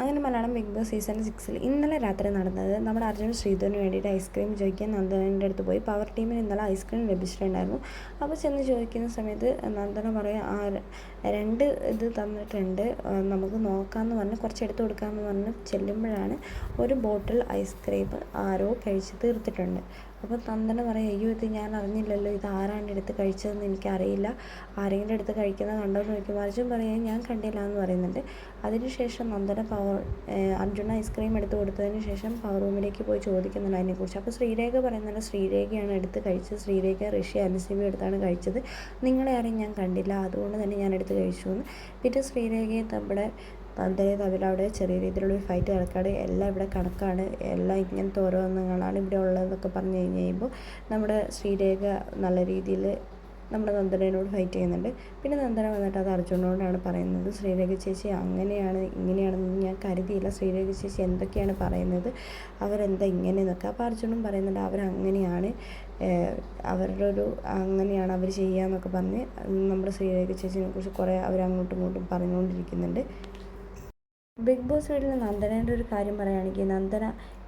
അങ്ങനെ Malayalam big boss season സിക്സിൽ ഇന്നലെ രാത്രി നടന്നത് നമ്മുടെ അർജുൻ ശ്രീധുവിന് വേണ്ടിയിട്ട് ഐസ്ക്രീം ചോദിക്കാൻ നന്ദനന്റെ അടുത്ത് പോയി. പവർ ടീമിന് ഇന്നലെ ഐസ്ക്രീം ലഭിച്ചിട്ടുണ്ടായിരുന്നു. അപ്പോൾ ചെന്ന് ചോദിക്കുന്ന സമയത്ത് നന്ദന പറയും ആ രണ്ട് ഇത് തന്നിട്ടുണ്ട്. നമുക്ക് നോക്കാമെന്ന് പറഞ്ഞ് കുറച്ച് എടുത്ത് കൊടുക്കാമെന്ന് പറഞ്ഞ് ചെല്ലുമ്പോഴാണ് ഒരു ബോട്ടിൽ ഐസ്ക്രീം ആരോ കഴിച്ച് തീർത്തിട്ടുണ്ട്. അപ്പോൾ നന്ദന പറയും അയ്യോ ഇത് ഞാൻ അറിഞ്ഞില്ലല്ലോ ഇത് ആരാണ് എടുത്ത് കഴിച്ചതെന്ന് എനിക്കറിയില്ല. ആരെങ്കിലും എടുത്ത് കഴിക്കുന്നത് കണ്ടോ എന്ന് ചോദിക്കുമ്പോൾ അർജുൻ പറയും ഞാൻ കണ്ടില്ല എന്ന് പറയുന്നുണ്ട്. അതിനുശേഷം നന്ദന പവർ അർജുന ഐസ്ക്രീം എടുത്ത് കൊടുത്തതിന് ശേഷം പവർ റൂമിലേക്ക് പോയി ചോദിക്കുന്നുണ്ട് അതിനെക്കുറിച്ച്. അപ്പോൾ ശ്രീരേഖ പറയുന്നുണ്ട് ശ്രീരേഖയാണ് എടുത്ത് കഴിച്ചത്. ശ്രീരേഖ ഋഷി അനുസീബി എടുത്താണ് കഴിച്ചത്. നിങ്ങളെ ആരെയും ഞാൻ കണ്ടില്ല. അതുകൊണ്ട് തന്നെ ഞാൻ എടുത്ത് കഴിച്ചു എന്ന്. പിന്നെ ശ്രീരേഖയെ നമ്മുടെ നന്ദനയും തമ്മിൽ അവിടെ ചെറിയ രീതിയിലുള്ള ഒരു ഫൈറ്റ് നടക്കുകയാണ് എല്ലാം ഇവിടെ കണക്കാണ്. എല്ലാം ഇങ്ങനത്തെ ഓരോന്നങ്ങളാണ് ഇവിടെ ഉള്ളതെന്നൊക്കെ പറഞ്ഞു കഴിഞ്ഞ് കഴിയുമ്പോൾ നമ്മുടെ ശ്രീരേഖ നല്ല രീതിയിൽ നമ്മുടെ നന്ദനയോട് ഫൈറ്റ് ചെയ്യുന്നുണ്ട്. പിന്നെ നന്ദന വന്നിട്ട് അത് അർജുനോടാണ് പറയുന്നത് ശ്രീരേഖ ചേച്ചി അങ്ങനെയാണ് ഇങ്ങനെയാണെന്ന് ഞാൻ കരുതിയില്ല. ശ്രീരേഖ ചേച്ചി എന്തൊക്കെയാണ് പറയുന്നത്? അവരെന്താ ഇങ്ങനെയെന്നൊക്കെ അപ്പോൾ അർജുനും പറയുന്നുണ്ട് അവരങ്ങനെയാണ് അവരുടെ ഒരു അങ്ങനെയാണ് അവർ ചെയ്യുക എന്നൊക്കെ പറഞ്ഞ് നമ്മുടെ ശ്രീരേഖ ചേച്ചിനെ കുറിച്ച് കുറേ അവരങ്ങോട്ടും ഇങ്ങോട്ടും പറഞ്ഞുകൊണ്ടിരിക്കുന്നുണ്ട്. ബിഗ് ബോസ് വീട്ടിൽ നന്ദനേന്റെ ഒരു കാര്യം പറയുകയാണെങ്കിൽ നന്ദന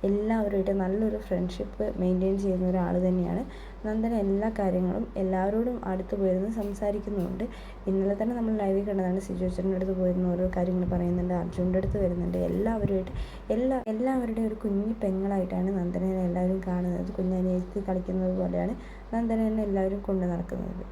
എല്ലാവരുമായിട്ട് നല്ലൊരു ഫ്രണ്ട്ഷിപ്പ് മെയിന്റെയിൻ ചെയ്യുന്ന ഒരാൾ തന്നെയാണ്. നന്ദന എല്ലാ കാര്യങ്ങളും എല്ലാവരോടും അടുത്ത് പോയിരുന്ന് സംസാരിക്കുന്നുമുണ്ട്. ഇന്നലെ തന്നെ നമ്മൾ ലൈവിൽ കണ്ടതാണ് സിജുവേച്ചറിന്റെ അടുത്ത് പോയിരുന്ന ഓരോ കാര്യങ്ങൾ പറയുന്നുണ്ട് അർജുന്റെ അടുത്ത് വരുന്നുണ്ട്. എല്ലാവരുമായിട്ട് എല്ലാ എല്ലാവരുടെയും ഒരു കുഞ്ഞു പെങ്ങളായിട്ടാണ് നന്ദനെ എല്ലാവരും കാണുന്നത്. കുഞ്ഞനിയത്തി കളിക്കുന്നത് പോലെയാണ് നന്ദനെ എല്ലാവരും കൊണ്ട് നടക്കുന്നത്.